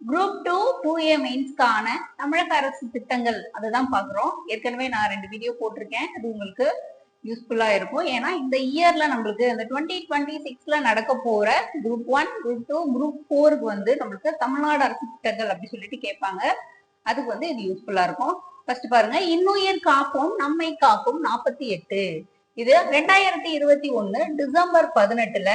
Group two two A மெயின்ஸ்க்கான தமிழக அரசு திட்டங்கள் அதுதான் பாக்குறோம் ஏற்கனவே நான் ரெண்டு வீடியோ போட்டிருக்கேன். அது உங்களுக்கு யூஸ்ஃபுல்லா இருக்கும். ஏன்னா இந்த இயர்ல நம்மளுக்கு இந்த டுவெண்ட்டி டுவெண்ட்டி சிக்ஸ்ல நடக்க போற group one group two group ஃபோருக்கு வந்து நம்மளுக்கு தமிழ்நாடு அரசு திட்டங்கள் அப்படி சொல்லிட்டு கேட்பாங்க. அதுக்கு வந்து இது யூஸ்ஃபுல்லா இருக்கும். ஃபர்ஸ்ட் பாருங்க இன்னுயிர் காப்போம் நம்மை காக்கும் நாற்பத்தி எட்டு. இது ரெண்டாயிரத்தி இருபத்தி ஒன்னு டிசம்பர் பதினெட்டுல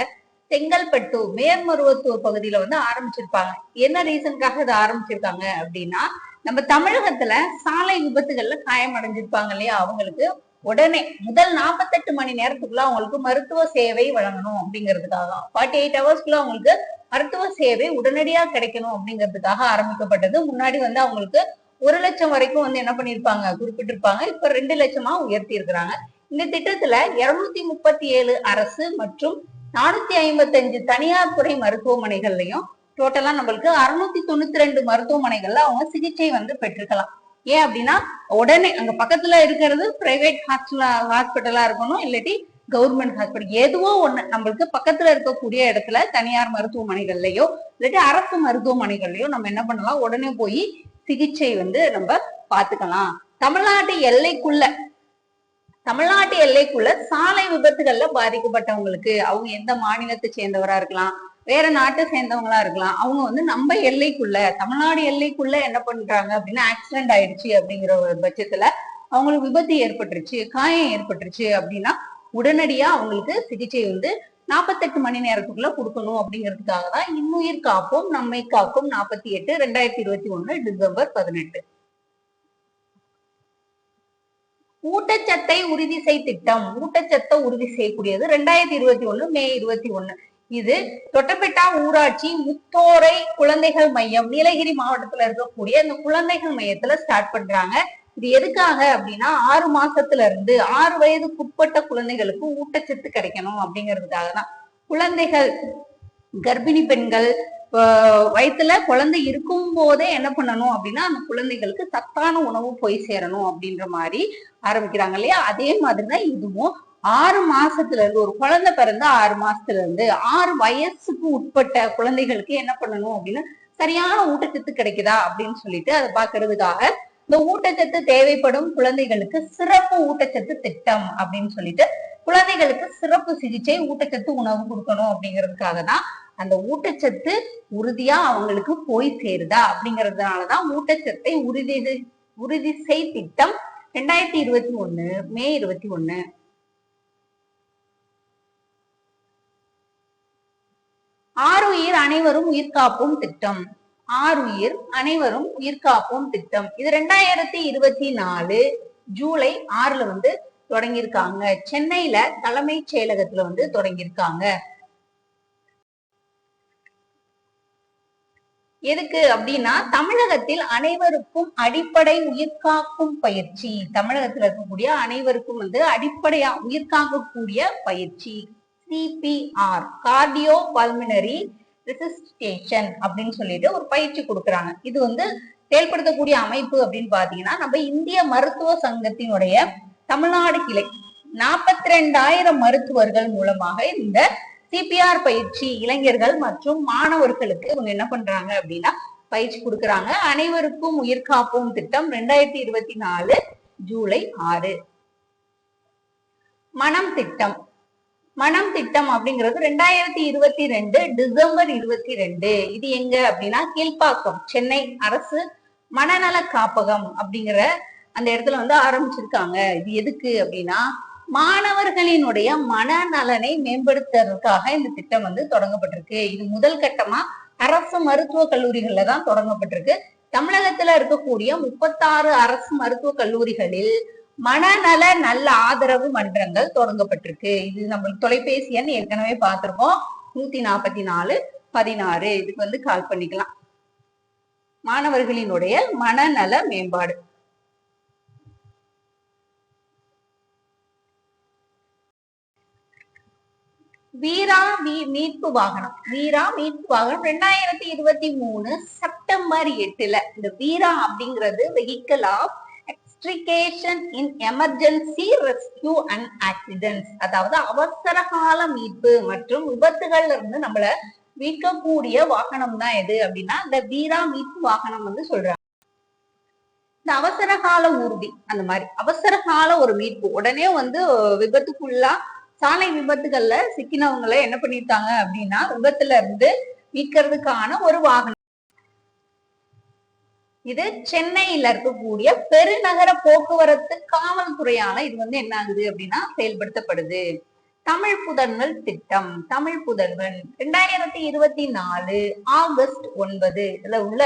செங்கல்பட்டு மேர்மருவத்தூர் பகுதியில வந்து ஆரம்பிச்சிருப்பாங்க. என்ன ரீசனுக்காக இதை ஆரம்பிச்சிருக்காங்க அப்படின்னா நம்ம தமிழகத்துல சாலை விபத்துகள்ல காயம் அடைஞ்சிருப்பாங்க இல்லையா? அவங்களுக்கு உடனே முதல் நாற்பத்தெட்டு மணி நேரத்துக்குள்ள அவங்களுக்கு மருத்துவ சேவை வழங்கணும் அப்படிங்கிறதுக்காக. ஃபார்ட்டி எயிட் ஹவர்ஸ்க்குள்ள அவங்களுக்கு மருத்துவ சேவை உடனடியா கிடைக்கணும் அப்படிங்கிறதுக்காக ஆரம்பிக்கப்பட்டது. முன்னாடி வந்து அவங்களுக்கு ஒரு லட்சம் வரைக்கும் வந்து என்ன பண்ணிருப்பாங்க? குறிப்பிட்டிருப்பாங்க. இப்ப ரெண்டு லட்சமா உயர்த்தி இருக்கிறாங்க இந்த திட்டத்துல இருநூத்தி முப்பத்தி ஏழு அரசு மற்றும் நானூத்தி ஐம்பத்தி அஞ்சு தனியார் துறை மருத்துவமனைகள்லயும் டோட்டலா நம்மளுக்கு அறுநூத்தி தொண்ணூத்தி ரெண்டு மருத்துவமனைகள்ல அவங்க சிகிச்சை வந்து பெற்றுக்கலாம் ஏன் அப்படின்னா உடனே அங்க பக்கத்துல இருக்கிறது பிரைவேட் ஹாஸ்பிட்டலா ஹாஸ்பிட்டலா இருக்கணும் இல்லாட்டி கவர்மெண்ட் ஹாஸ்பிட்டல் எதுவோ ஒண்ணு நம்மளுக்கு பக்கத்துல இருக்கக்கூடிய இடத்துல தனியார் மருத்துவமனைகள்லயோ இல்லாட்டி அரசு மருத்துவமனைகள்லயோ நம்ம என்ன பண்ணலாம்? உடனே போய் சிகிச்சை வந்து நம்ம பாத்துக்கலாம் தமிழ்நாட்டு எல்லைக்குள்ள தமிழ்நாட்டு எல்லைக்குள்ள சாலை விபத்துகள்ல பாதிக்கப்பட்டவங்களுக்கு அவங்க எந்த மாநிலத்தை சேர்ந்தவரா இருக்கலாம் வேற நாட்டை சேர்ந்தவங்களா இருக்கலாம் அவங்க வந்து நம்ம எல்லைக்குள்ள தமிழ்நாடு எல்லைக்குள்ள என்ன பண்றாங்க அப்படின்னா ஆக்சிடென்ட் ஆயிடுச்சு அப்படிங்கிற ஒரு பட்சத்துல அவங்களுக்கு விபத்து ஏற்பட்டுருச்சு காயம் ஏற்பட்டுருச்சு அப்படின்னா உடனடியா அவங்களுக்கு சிகிச்சை வந்து நாற்பத்தெட்டு மணி நேரத்துக்குள்ள கொடுக்கணும் அப்படிங்கிறதுக்காக தான் இன்னுயிர் காப்போம் நம்மை காக்கும் நாற்பத்தி எட்டு ரெண்டாயிரத்தி இருபத்தி ஒண்ணு டிசம்பர் பதினெட்டு. ஊட்டச்சத்தை உறுதி செய் திட்டம். ஊட்டச்சத்தை உறுதி செய்யக்கூடியது ரெண்டாயிரத்தி இருபத்தி ஒண்ணு மே இருபத்தி ஒண்ணு. இது தொட்டபெட்டா ஊராட்சி முத்தோரை குழந்தைகள் மையம் நீலகிரி மாவட்டத்துல இருக்கக்கூடிய இந்த குழந்தைகள் மையத்துல ஸ்டார்ட் பண்றாங்க. இது எதுக்காக அப்படின்னா ஆறு மாசத்துல இருந்து ஆறு வயதுக்குட்பட்ட குழந்தைகளுக்கு ஊட்டச்சத்து கிடைக்கணும் அப்படிங்கிறதுக்காக தான் குழந்தைகள் கர்ப்பிணி பெண்கள் ஆஹ் வயித்துல குழந்தை இருக்கும் போதே என்ன பண்ணணும் அப்படின்னா அந்த குழந்தைகளுக்கு சத்தான உணவு போய் சேரணும் அப்படின்ற மாதிரி ஆரம்பிக்கிறாங்க இல்லையா? அதே மாதிரிதான் இதுவும் ஆறு மாசத்துல இருந்து ஒரு குழந்தை பிறந்த ஆறு மாசத்துல இருந்து ஆறு வயசுக்கு உட்பட்ட குழந்தைகளுக்கு என்ன பண்ணணும் அப்படின்னா சரியான ஊட்டச்சத்து கிடைக்குதா அப்படின்னு சொல்லிட்டு அதை பாக்குறதுக்காக இந்த ஊட்டச்சத்து தேவைப்படும் குழந்தைகளுக்கு சிறப்பு ஊட்டச்சத்து திட்டம் அப்படின்னு சொல்லிட்டு குழந்தைகளுக்கு சிறப்பு சிகிச்சை ஊட்டச்சத்து உணவு கொடுக்கணும் அப்படிங்கிறதுக்காக தான் அந்த ஊட்டச்சத்து உறுதியா அவங்களுக்கு போய் சேருதா? அப்படிங்கறதுனாலதான் ஊட்டச்சத்தை உறுதி உறுதி செய் திட்டம் ரெண்டாயிரத்தி இருபத்தி ஒண்ணு மே இருபத்தி ஒண்ணு. ஆறுயிர் அனைவரும் உயிர் காப்போம் திட்டம். ஆறுயிர் அனைவரும் உயிர் காப்போம் திட்டம். இது ரெண்டாயிரத்தி இருபத்தி நாலு ஜூலை ஆறுல வந்து தொடங்கியிருக்காங்க. சென்னையில தலைமைச் செயலகத்துல வந்து தொடங்கியிருக்காங்க. எதுக்கு அப்படின்னா தமிழகத்தில் அனைவருக்கும் அடிப்படை உயிர்காக்கும் பயிற்சி. தமிழகத்தில் இருக்கக்கூடிய அனைவருக்கும் வந்து அடிப்படையா உயிர்காக்கக்கூடிய பயிற்சி. சிபிஆர் கார்டியோ பல்மினரி ரெசிஸ்டேஷன் அப்படின்னு சொல்லிட்டு ஒரு பயிற்சி கொடுக்குறாங்க. இது வந்து செயல்படுத்தக்கூடிய அமைப்பு அப்படின்னு பாத்தீங்கன்னா நம்ம இந்திய மருத்துவ சங்கத்தினுடைய தமிழ்நாடு கிளை நாற்பத்தி ரெண்டாயிரம் மருத்துவர்கள் மூலமாக இந்த சிபிஆர் பயிற்சி இளைஞர்கள் மற்றும் மாணவர்களுக்கு இவங்க என்ன பண்றாங்க அப்படின்னா பயிற்சி கொடுக்கறாங்க. அனைவருக்கும் உயிர் காப்போம் திட்டம் ரெண்டாயிரத்தி இருபத்தி நாலு ஜூலை ஆறு. மனம் திட்டம். மனம் திட்டம் அப்படிங்கிறது ரெண்டாயிரத்தி இருபத்தி ரெண்டு டிசம்பர் இருபத்தி ரெண்டு. இது எங்க அப்படின்னா கீழ்ப்பாக்கம் சென்னை அரசு மனநல காப்பகம் அப்படிங்கிற அந்த இடத்துல வந்து ஆரம்பிச்சிருக்காங்க. இது எதுக்கு அப்படின்னா மாணவர்களினுடைய மனநலனை மேம்படுத்துறதுக்காக இந்த திட்டம் வந்து தொடங்கப்பட்டிருக்கு. இது முதல் கட்டமா அரசு மருத்துவ கல்லூரிகள்ல தான் தொடங்கப்பட்டிருக்கு. தமிழகத்துல இருக்கக்கூடிய முப்பத்தாறு அரசு மருத்துவ கல்லூரிகளில் மனநல நல்ல ஆதரவு மன்றங்கள் தொடங்கப்பட்டிருக்கு. இது நம்மளுக்கு தொலைபேசி எண் ஏற்கனவே பார்த்திருக்கோம். நூத்தி நாற்பத்தி நாலு பதினாறு. இதுக்கு வந்து கால் பண்ணிக்கலாம். மாணவர்களினுடைய மனநல மேம்பாடு. வீரா மீ- மீட்பு வாகனம். வீரா மீட்பு வாகனம் ரெண்டாயிரத்தி இருபத்தி மூணு செப்டம்பர் எட்டுல. இந்த வீரா அப்படிங்கிறது vehicle of extrication in emergency rescue and accidents அதாவது அவசர கால மீட்பு மற்றும் விபத்துகள்ல இருந்து நம்மள மீட்கக்கூடிய வாகனம் தான் எது அப்படின்னா இந்த வீரா மீட்பு வாகனம் வந்து சொல்றாங்க. இந்த அவசர கால ஊர்தி அந்த மாதிரி. அவசர கால ஒரு மீட்பு. உடனே வந்து விபத்துக்குள்ளா சாலை விபத்துகள்ல சிக்கினவங்களை என்ன பண்ணிருக்காங்க அப்படின்னா விபத்துல இருந்து மீட்கிறதுக்கான ஒரு வாகனம். இது சென்னையில இருக்கக்கூடிய பெருநகர போக்குவரத்து காவல்துறையால இது வந்து என்ன ஆகுது அப்படின்னா செயல்படுத்தப்படுது. தமிழ் புதன்கள் திட்டம் தமிழ் புதல்வன். ரெண்டாயிரத்தி இருபத்தி நாலு ஆகஸ்ட் ஒன்பது. இதுல உள்ள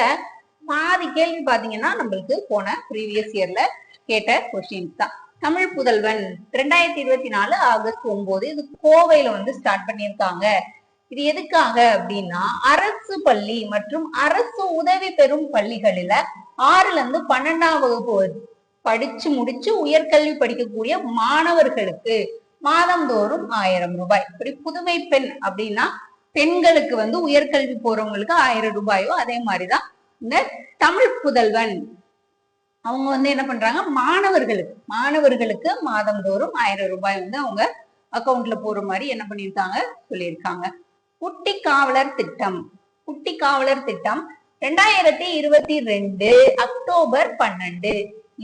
பாதி கேள்வி பாத்தீங்கன்னா நம்மளுக்கு போன ப்ரீவியஸ் இயர்ல கேட்ட கொஸ்டின்ஸ் தான். தமிழ் புதல்வன் ரெண்டாயிரத்தி இருபத்தி நாலு ஆகஸ்ட் ஒன்பது. இது கோவையில வந்து ஸ்டார்ட் பண்ணியிருக்காங்க. இது எதுக்காக அப்படின்னா அரசு பள்ளி மற்றும் அரசு உதவி பெறும் பள்ளிகளில ஆறுல இருந்து பன்னெண்டாம் வகுப்பு படிச்சு முடிச்சு உயர்கல்வி படிக்கக்கூடிய மாணவர்களுக்கு மாதந்தோறும் ஆயிரம் ரூபாய். இப்படி புதுமை பெண் அப்படின்னா பெண்களுக்கு வந்து உயர்கல்வி போறவங்களுக்கு ஆயிரம் ரூபாயோ அதே மாதிரிதான் இந்த தமிழ் புதல்வன் அவங்க வந்து என்ன பண்றாங்க? மாணவர்களுக்கு மாணவர்களுக்கு மாதந்தோறும் ஆயிரம் ரூபாய் வந்து அவங்க அக்கௌண்ட்ல போற மாதிரி என்ன பண்ணியிருக்காங்க? சொல்லியிருக்காங்க. குட்டி காவலர் திட்டம். குட்டி காவலர் திட்டம். ரெண்டாயிரத்தி இருபத்தி ரெண்டு அக்டோபர் பன்னெண்டு.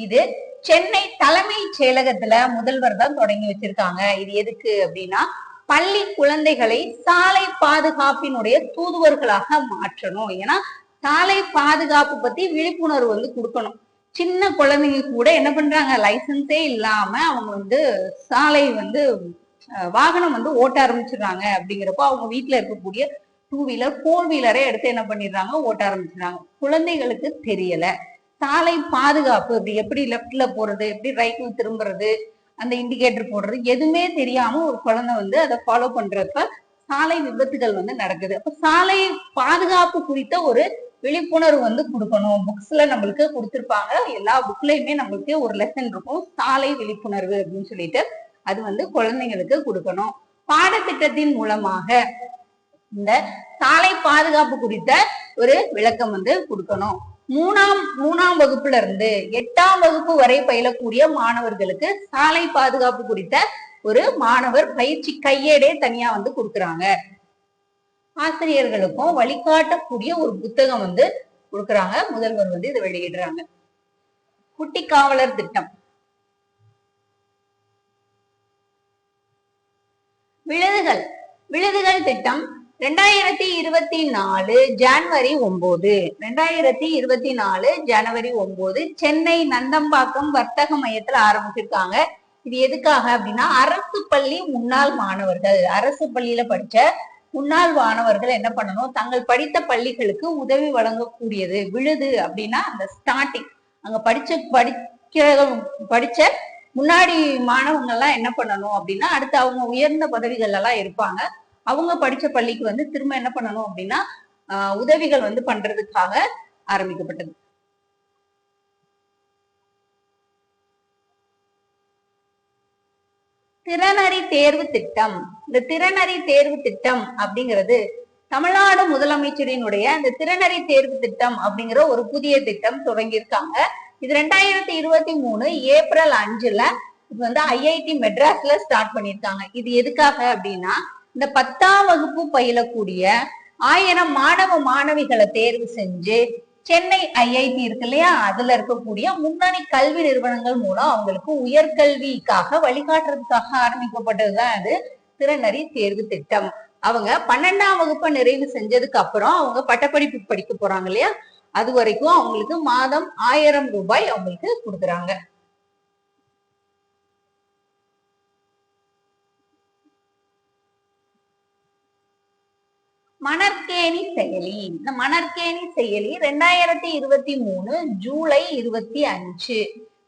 இது சென்னை தலைமை செயலகத்துல முதல்வர் தான் தொடங்கி வச்சிருக்காங்க. இது எதுக்கு அப்படின்னா பள்ளி குழந்தைகளை சாலை பாதுகாப்பினுடைய தூதுவர்களாக மாற்றணும். ஏன்னா சாலை பாதுகாப்பு பத்தி விழிப்புணர்வு வந்து கொடுக்கணும். சின்ன குழந்தைங்க கூட என்ன பண்றாங்க லைசன்ஸே இல்லாம அவங்க வந்து சாலை வந்து வாகனம் வந்து ஓட்ட ஆரம்பிச்சிடுறாங்க. அப்படிங்கிறப்போ அவங்க வீட்டுல இருக்கக்கூடிய டூ வீலர் ஃபோர் வீலரே எடுத்து என்ன பண்ணிடுறாங்க ஓட்ட ஆரம்பிச்சிடுறாங்க. குழந்தைகளுக்கு தெரியல. சாலை பாதுகாப்பு இப்படி எப்படி லெஃப்ட்ல போறது எப்படி ரைட்ல திரும்புறது அந்த இண்டிகேட்டர் போடுறது எதுவுமே தெரியாம ஒரு குழந்தை வந்து அதை ஃபாலோ பண்றப்ப சாலை விபத்துகள் வந்து நடக்குது. அப்ப சாலை பாதுகாப்பு குறித்த ஒரு விழிப்புணர்வு வந்து கொடுக்கணும். புக்ஸ்ல நம்மளுக்கு கொடுத்துருப்பாங்க. எல்லா புக்லயுமே நம்மளுக்கு ஒரு லெசன் இருக்கும். சாலை விழிப்புணர்வு அப்படின்னு சொல்லிட்டு அது வந்து குழந்தைங்களுக்கு கொடுக்கணும். பாடத்திட்டத்தின் மூலமாக இந்த சாலை பாதுகாப்பு குறித்த ஒரு விளக்கம் வந்து கொடுக்கணும். மூணாம் மூணாம் வகுப்புல இருந்து எட்டாம் வகுப்பு வரை பயிலக்கூடிய மாணவர்களுக்கு சாலை பாதுகாப்பு குறித்த ஒரு மாணவர் பயிற்சி கையேடே தனியா வந்து கொடுக்குறாங்க. ஆசிரியர்களுக்கும் வழிகாட்டக்கூடிய ஒரு புத்தகம் வந்து கொடுக்கறாங்க. முதல்வர் வந்து இதை வெளியிடுறாங்க. குட்டி காவலர் திட்டம். விழுதுகள். விழுதுகள் திட்டம் ரெண்டாயிரத்தி இருபத்தி நாலு ஜான்வரி ஒன்பது ரெண்டாயிரத்தி இருபத்தி நாலு ஜனவரி ஒன்பது சென்னை நந்தம்பாக்கம் வர்த்தக மையத்துல ஆரம்பிச்சிருக்காங்க. இது எதுக்காக அப்படின்னா அரசு பள்ளி முன்னாள் மாணவர்கள் அரசு பள்ளியில படிச்ச முன்னாள் மாணவர்கள் என்ன பண்ணணும்? தங்கள் படித்த பள்ளிகளுக்கு உதவி வழங்கக்கூடியது. விழுது அப்படின்னா அந்த ஸ்டார்டிங் அங்க படிச்ச படிக்கிற படிச்ச முன்னாடி மாணவங்க எல்லாம் என்ன பண்ணணும் அப்படின்னா அடுத்து அவங்க உயர்ந்த பதவிகள் எல்லாம் இருப்பாங்க. அவங்க படிச்ச பள்ளிக்கு வந்து திரும்ப என்ன பண்ணணும் அப்படின்னா உதவிகள் வந்து பண்றதுக்காக ஆரம்பிக்கப்பட்டது. திறனறி தேர்வு திட்டம். இந்த திறனறி தேர்வு திட்டம் அப்படிங்கிறது தமிழ்நாடு முதலமைச்சரினுடைய இந்த திறனறி தேர்வு திட்டம் அப்படிங்கிற ஒரு புதிய திட்டம் தொடங்கியிருக்காங்க. இது ரெண்டாயிரத்தி இருபத்தி மூணு ஏப்ரல் அஞ்சுல இது வந்து ஐஐடி மெட்ராஸ்ல ஸ்டார்ட் பண்ணியிருக்காங்க. இது எதுக்காக அப்படின்னா இந்த பத்தாம் வகுப்பு பயிலக்கூடிய ஆயிரம் மாணவ மாணவிகளை தேர்வு செஞ்சு சென்னை ஐஐடி இருக்கு இல்லையா? அதுல இருக்கக்கூடிய முன்னணி கல்வி நிறுவனங்கள் மூலம் அவங்களுக்கு உயர்கல்விக்காக வழிகாட்டுறதுக்காக ஆரம்பிக்கப்பட்டதுதான் அது. திறனறி தேர்வு திட்டம். அவங்க பன்னெண்டாம் வகுப்பை நிறைவு செஞ்சதுக்கு அப்புறம் அவங்க பட்டப்படிப்பு படிக்க போறாங்க இல்லையா? அது வரைக்கும் அவங்களுக்கு மாதம் ஆயிரம் ரூபாய் அவங்களுக்கு கொடுக்குறாங்க. மணற்கேணி செயலி. இந்த மணற்கேணி செயலி ரெண்டாயிரத்தி இருபத்தி மூணு ஜூலை இருபத்தி அஞ்சு.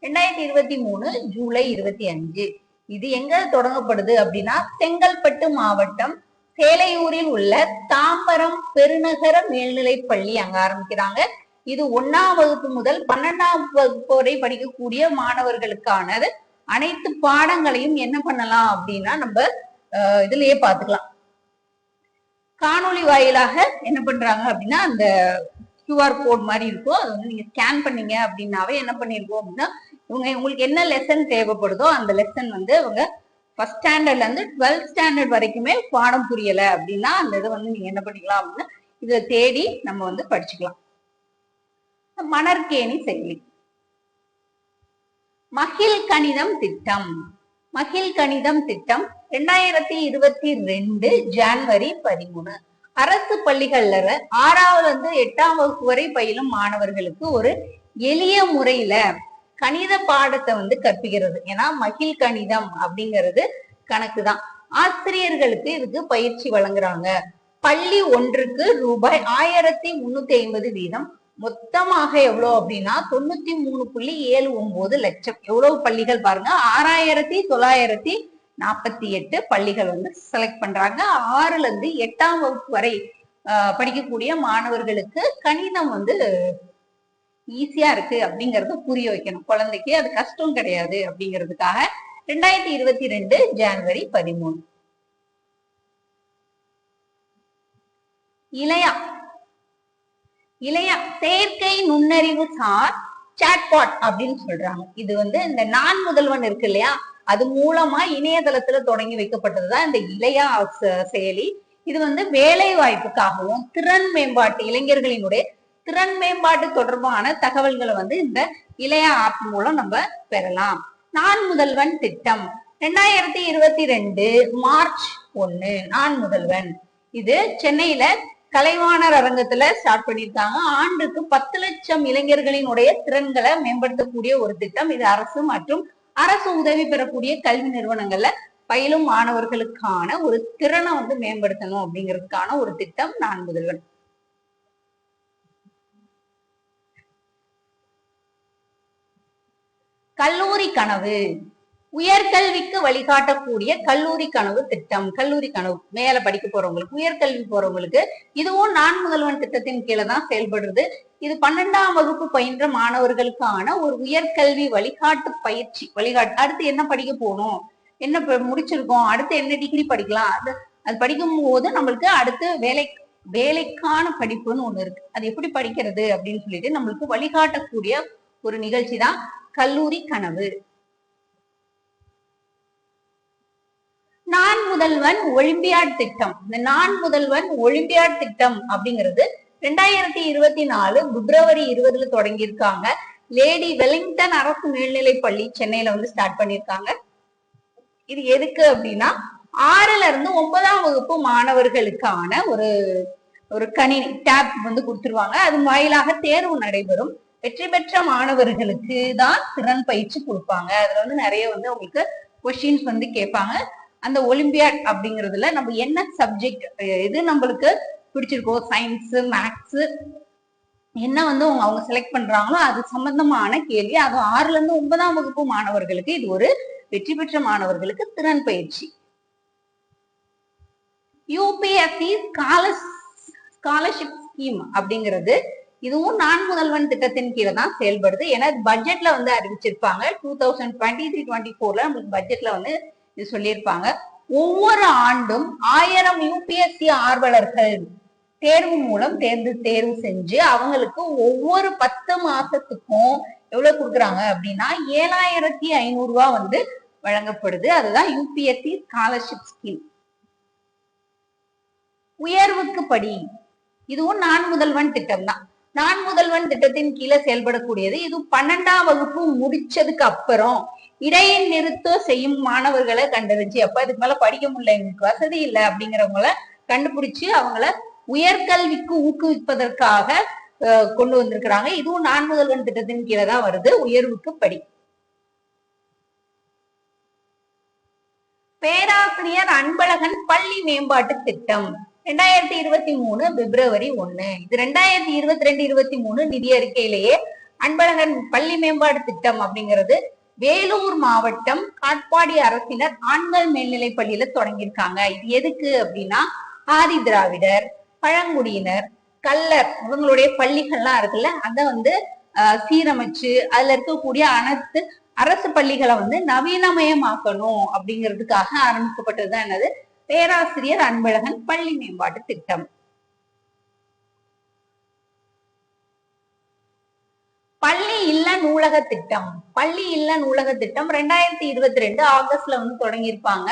ரெண்டாயிரத்தி இருபத்தி மூணு ஜூலை இருபத்தி அஞ்சு. இது எங்க தொடங்கப்படுது அப்படின்னா செங்கல்பட்டு மாவட்டம் சேலையூரில் உள்ள தாம்பரம் பெருநகர மேல்நிலைப்பள்ளி அங்க ஆரம்பிக்கிறாங்க. இது ஒன்னாம் வகுப்பு முதல் பன்னெண்டாம் வகுப்பு வரை படிக்கக்கூடிய மாணவர்களுக்கானது. அனைத்து பாடங்களையும் என்ன பண்ணலாம் அப்படின்னா நம்ம அஹ், இதுலயே பாத்துக்கலாம் காணொளி வாயிலாக என்ன பண்றாங்க அப்படின்னா அந்த கியூஆர் கோட் மாதிரி இருக்கும். அதை வந்து நீங்க ஸ்கேன் பண்ணீங்க அப்படின்னாவே என்ன பண்ணிருக்கோம் அப்படின்னா இவங்க உங்களுக்கு என்ன லெசன் தேவைப்படுதோ அந்த லெசன் வந்து அவங்க ஃபர்ஸ்ட் ஸ்டாண்டர்ட்ல இருந்து டுவெல்த் ஸ்டாண்டர்ட் வரைக்குமே பாடம் புரியல அப்படின்னா அந்த இதை வந்து நீங்க என்ன பண்ணிக்கலாம் அப்படின்னா இதை தேடி நம்ம வந்து படிச்சுக்கலாம். மணற்கேணி செயலி. மகிழ் கணிதம் திட்டம். மகிழ் கணிதம் திட்டம் ரெண்டாயிரத்தி இருபத்தி ரெண்டு ஜான்வரி பதிமூணு. அரசு பள்ளிகள்ல ஆறாவது இருந்து எட்டாம் வகுப்பு வரை பயிலும் மாணவர்களுக்கு ஒரு எளிய முறையில கணித பாடத்தை வந்து கற்பிக்கிறது. ஏன்னா மகிழ் கணிதம் அப்படிங்கிறது கணக்கு தான் ஆசிரியர்களுக்கு இதுக்கு பயிற்சி வழங்குறாங்க. பள்ளி ஒன்றுக்கு ரூபாய் ஆயிரத்தி முன்னூத்தி ஐம்பது வீதம். மொத்தமாக எவ்வளவு அப்படின்னா தொண்ணூத்தி மூணு புள்ளி ஏழு ஒன்பது லட்சம். எவ்வளவு பள்ளிகள் பாருங்க? ஆறாயிரத்தி தொள்ளாயிரத்தி நாற்பத்தி எட்டு பள்ளிகள் வந்து செலக்ட் பண்றாங்க. ஆறுல இருந்து எட்டாம் வகுப்பு வரை ஆஹ், படிக்கக்கூடிய மாணவர்களுக்கு கணிதம் வந்து ஈஸியா இருக்கு அப்படிங்கறத புரிய வைக்கணும். குழந்தைக்கு அது கஷ்டம் கிடையாது அப்படிங்கிறதுக்காக ரெண்டாயிரத்தி இருபத்தி ரெண்டு ஜான்வரி பதிமூணு. இளையா இளையா செயற்கை நுண்ணறிவு சார் சாட்பாட் அப்படின்னு சொல்றாங்க. இது வந்து இந்த நான் முதல்வன் இருக்கு இல்லையா? அது மூலமா இணையதளத்துல தொடங்கி வைக்கப்பட்டதுதான் இந்த இளையா செயலி. இது வந்து வேலை வாய்ப்புக்காகவும் திறன் மேம்பாட்டு இளைஞர்களினுடைய திறன் மேம்பாட்டு தொடர்பான தகவல்களை வந்து இந்த இளையா ஆப் மூலம் நம்ம பெறலாம். நான் முதல்வன் திட்டம். ரெண்டாயிரத்தி இருபத்தி ரெண்டு மார்ச் ஒண்ணு நான் முதல்வன். இது சென்னையில கலைவாணர் அரங்கத்துல ஸ்டார்ட் பண்ணியிருக்காங்க. ஆண்டுக்கு பத்து லட்சம் இளைஞர்களினுடைய திறன்களை மேம்படுத்தக்கூடிய ஒரு திட்டம். இது அரசு மற்றும் அரசு உதவி பெறக்கூடிய கல்வி நிறுவனங்கள்ல பயிலும் மாணவர்களுக்கான ஒரு திறனை வந்து மேம்படுத்தணும் அப்படிங்கிறதுக்கான ஒரு திட்டம் நான் முதல்வன். கல்லூரி கனவு. உயர்கல்விக்கு வழிகாட்டக்கூடிய கல்லூரி கனவு திட்டம். கல்லூரி கனவு. மேல படிக்க போறவங்களுக்கு உயர்கல்வி போறவங்களுக்கு இதுவும் நான் முதல்வன் திட்டத்தின் கீழே தான் செயல்படுறது இது பன்னெண்டாம் வகுப்பு பயின்ற மாணவர்களுக்கான ஒரு உயர்கல்வி வழிகாட்டு பயிற்சி. வழிகாட்டு அடுத்து என்ன படிக்க போகணும்? என்ன முடிச்சிருக்கோம்? அடுத்து என்ன டிகிரி படிக்கலாம்? அது அது படிக்கும் போது நம்மளுக்கு அடுத்து வேலை வேலைக்கான படிப்புன்னு ஒண்ணு இருக்கு. அது எப்படி படிக்கிறது அப்படின்னு சொல்லிட்டு நம்மளுக்கு வழிகாட்டக்கூடிய ஒரு நிகழ்ச்சி தான் கல்லூரி கனவு நான் முதல்வன் ஒலிம்பியாட் திட்டம். இந்த நான் முதல்வன் ஒலிம்பியாட் திட்டம் அப்படிங்கிறது ரெண்டாயிரத்தி இருபத்தி நாலு பிப்ரவரி இருபதுல தொடங்கியிருக்காங்க. லேடி வெலிங்டன் அரசு மேல்நிலை பள்ளி சென்னையில வந்து ஸ்டார்ட் பண்ணியிருக்காங்க. இது எதுக்கு அப்படின்னா ஆறுல இருந்து ஒன்பதாம் வகுப்பு மாணவர்களுக்கான ஒரு ஒரு கணினி டேப் வந்து கொடுத்துருவாங்க. அது வாயிலாக தேர்வு நடைபெறும். வெற்றி பெற்ற மாணவர்களுக்கு தான் திறன் பயிற்சி கொடுப்பாங்க. அதுல வந்து நிறைய வந்து உங்களுக்கு கொஸ்டின்ஸ் வந்து கேட்பாங்க. அந்த ஒலிம்பியாட் அப்படிங்கிறதுல நம்ம என்ன சப்ஜெக்ட் எது நம்மளுக்கு பிடிச்சிருக்கோ? சயின்ஸ் மேக்ஸ் என்ன வந்து அவங்க அவங்க செலக்ட் பண்றாங்களோ அது சம்பந்தமான கேள்வி. அது ஆறுல இருந்து ஒன்பதாம் வகுப்பு மாணவர்களுக்கு இது ஒரு வெற்றி பெற்ற மாணவர்களுக்கு திறன் பயிற்சி. யூபிஎஸ்சி ஸ்காலர்ஷிப் ஸ்கீம் அப்படிங்கிறது இதுவும் நான் முதல்வன் திட்டத்தின் கீழே தான் செயல்படுது. ஏன்னா பட்ஜெட்ல வந்து அறிவிச்சிருப்பாங்க. Two thousand twenty three twenty ஃபோர்ல நம்மளுக்கு பட்ஜெட்ல வந்து இது சொல்லியிருப்பாங்க. ஒவ்வொரு ஆண்டும் ஆயிரம் யூபிஎஸ்சி ஆர்வலர்கள் தேர்வு மூலம் தேர்ந்து தேர்வு செஞ்சு அவங்களுக்கு ஒவ்வொரு பத்து மாசத்துக்கும் எவ்வளவு கொடுக்குறாங்க அப்படின்னா ஏழாயிரத்தி ஐநூறு ரூபாய் வந்து வழங்கப்படுது. அதுதான் யூபிஎஸ்சி ஸ்காலர்ஷிப் ஸ்கீம் உயர்வுக்கு படி. இதுவும் நான் முதல்வன் திட்டம் தான் நான் முதல்வன் திட்டத்தின் கீழே செயல்படக்கூடியது. இது பன்னெண்டாம் வகுப்பு முடிச்சதுக்கு அப்புறம் இடையை நிறுத்தம் செய்யும் மாணவர்களை கண்டறிஞ்சு அப்ப இதுக்கு மேல படிக்க முடியல எங்களுக்கு வசதி இல்லை அப்படிங்கிறவங்கள கண்டுபிடிச்சு அவங்கள உயர்கல்விக்கு ஊக்குவிப்பதற்காக அஹ், கொண்டு வந்திருக்கிறாங்க. இதுவும் நான் முதல்வன் திட்டத்தின் கீழே தான் வருது. உயர்வுக்கு படி. பேராசிரியர் அன்பழகன் பள்ளி மேம்பாட்டு திட்டம். ரெண்டாயிரத்தி இருபத்தி மூணு பிப்ரவரி ஒண்ணு. இது ரெண்டாயிரத்தி இருபத்தி ரெண்டு இருபத்தி மூணு நிதி அறிக்கையிலேயே அன்பழகன் பள்ளி மேம்பாடு திட்டம் அப்படிங்கிறது வேலூர் மாவட்டம் காட்பாடி அரசினர் ஆண்கள் மேல்நிலை பள்ளியில தொடங்கியிருக்காங்க. இது எதுக்கு அப்படின்னா ஆதி திராவிடர் பழங்குடியினர் கல்லர் இவங்களுடைய பள்ளிகள்லாம் இருக்குல்ல அதை வந்து சீரமைச்சு அதுல இருக்கக்கூடிய அனைத்து அரசு பள்ளிகளை வந்து நவீனமயமாக்கணும் அப்படிங்கிறதுக்காக ஆரம்பிக்கப்பட்டதுதான் என்னது? பேராசிரியர் அன்பழகன் பள்ளி மேம்பாட்டு திட்டம். பள்ளி இல்ல நூலக திட்டம். பள்ளி இல்ல நூலக திட்டம் ரெண்டாயிரத்தி இருபத்தி ரெண்டு ஆகஸ்ட்ல வந்து தொடங்கியிருப்பாங்க.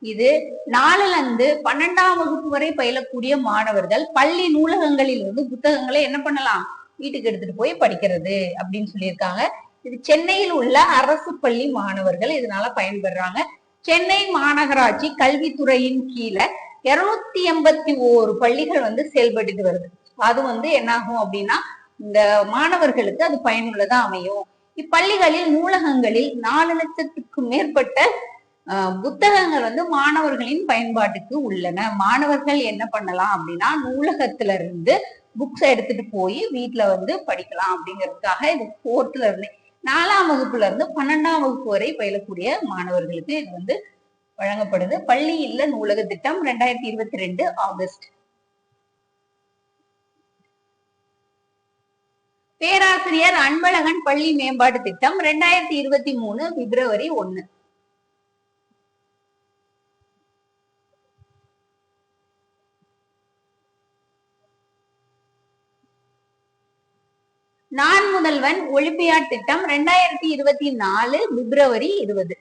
இது நாலுல இருந்து பன்னெண்டாம் வகுப்பு வரை பயிலக்கூடிய மாணவர்கள் பள்ளி நூலகங்களில் இருந்து புத்தகங்களை என்ன பண்ணலாம்? வீட்டுக்கு எடுத்துட்டு போய் படிக்கிறது அப்படின்னு சொல்லியிருக்காங்க. இது சென்னையில் உள்ள அரசு பள்ளி மாணவர்கள் இதனால பயன்பெறாங்க. சென்னை மாநகராட்சி கல்வித்துறையின் கீழே இருநூத்தி எண்பத்தி ஓரு பள்ளிகள் வந்து செயல்பட்டு வருது. அது வந்து என்னாகும் அப்படின்னா இந்த மாணவர்களுக்கு அது பயனுள்ளதா அமையும். இப்பள்ளிகளில் நூலகங்களில் நாலு லட்சத்துக்கும் மேற்பட்ட புத்தகங்கள் வந்து மாணவர்களின் பயன்பாட்டுக்கு உள்ளன. மாணவர்கள் என்ன பண்ணலாம் அப்படின்னா நூலகத்துல இருந்து புக்ஸ் எடுத்துட்டு போய் வீட்டுல வந்து படிக்கலாம் அப்படிங்கிறதுக்காக இது ஃபோர்த்ல இருந்து நாலாம் வகுப்புல இருந்து பன்னெண்டாம் வகுப்பு வரை பயிலக்கூடிய மாணவர்களுக்கு இது வந்து வழங்கப்படுது. பள்ளி இல்ல நூலக திட்டம் ரெண்டாயிரத்தி இருபத்தி ரெண்டு ஆகஸ்ட். பேராசிரியர் அன்பழகன் பள்ளி மேம்பாட்டு திட்டம் ரெண்டாயிரத்தி இருபத்தி மூணு பிப்ரவரி ஒண்ணு நான் முதல்வன் ஒலிம்பியாட் திட்டம் ரெண்டாயிரத்தி இருபத்தி நாலு பிப்ரவரி இருபது.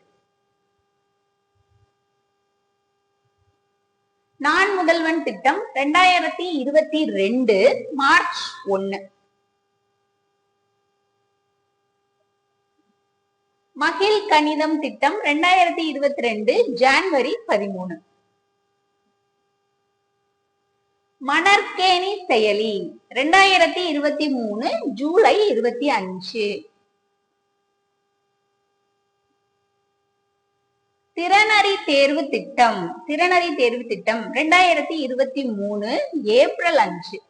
நான் முதல்வன் திட்டம் ரெண்டாயிரத்தி இருபத்தி ரெண்டு மார்ச் ஒன்னு. மகிழ் கணிதம் திட்டம் ரெண்டாயிரத்தி இருபத்தி ரெண்டு ஜான்வரி பதிமூணு. மணற்கேணி செயலி. ரெண்டாயிரத்தி இருபத்தி மூணு ஜூலை இருபத்தி அஞ்சு. திறனறி தேர்வு திட்டம். திறனறி தேர்வு திட்டம் ரெண்டாயிரத்தி இருபத்தி மூணு ஏப்ரல் அஞ்சு.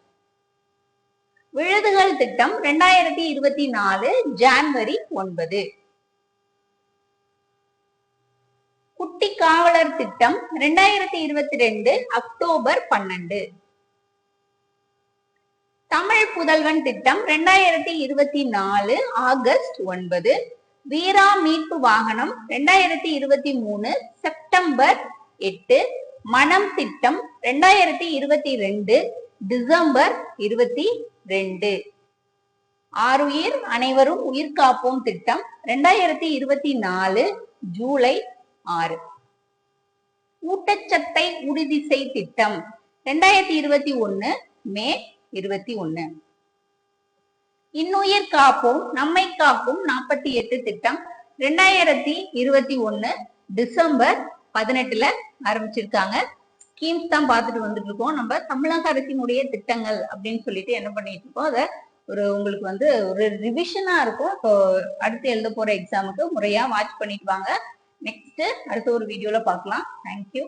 விழுதுகள் திட்டம் ரெண்டாயிரத்தி இருபத்தி நாலு ஜான்வரி ஒன்பது. குட்டி காவலர் திட்டம் ரெண்டாயிரத்தி இருபத்தி ரெண்டு அக்டோபர் பன்னெண்டு. தமிழ் புதல்வன் திட்டம் ரெண்டாயிரத்தி இருபத்தி நாலு ஆகஸ்ட் ஒன்பது. வீரா மீட்பு வாகனம் ரெண்டாயிரத்தி இருபத்தி மூணு செப்டம்பர் எட்டு. மனம் திட்டம் ரெண்டாயிரத்தி இருபத்தி ரெண்டு டிசம்பர் இருபத்தி ரெண்டு. ஆறுயிர் அனைவரும் உயிர் காப்போம் திட்டம் ரெண்டாயிரத்தி இருபத்தி நாலு ஜூலை ஆறு. ஊட்டச்சத்தை உறுதி செய் திட்டம் ரெண்டாயிரத்தி இருபத்தி ஒன்னு மே இருபத்தி ஒண்ணு இன்னுயிர் காப்போம் நம்மை காக்கும் நாற்பத்தி எட்டு திட்டம். ரெண்டாயிரத்தி இருபத்தி ஒண்ணு டிசம்பர் பதினெட்டுல ஆரம்பிச்சிருக்காங்க. ஸ்கீம்ஸ் தான் பார்த்துட்டு வந்துட்டு இருக்கோம் நம்ம தமிழக அரசினுடைய திட்டங்கள் அப்படின்னு சொல்லிட்டு என்ன பண்ணிட்டு இருக்கோம் அதை ஒரு உங்களுக்கு வந்து ஒரு ரிவிஷனா இருக்கும். இப்போ அடுத்து எழுத போற எக்ஸாமுக்கு முறையா வாட்ச் பண்ணிட்டு வாங்க. நெக்ஸ்ட் அடுத்த ஒரு வீடியோல பார்க்கலாம். தேங்க்யூ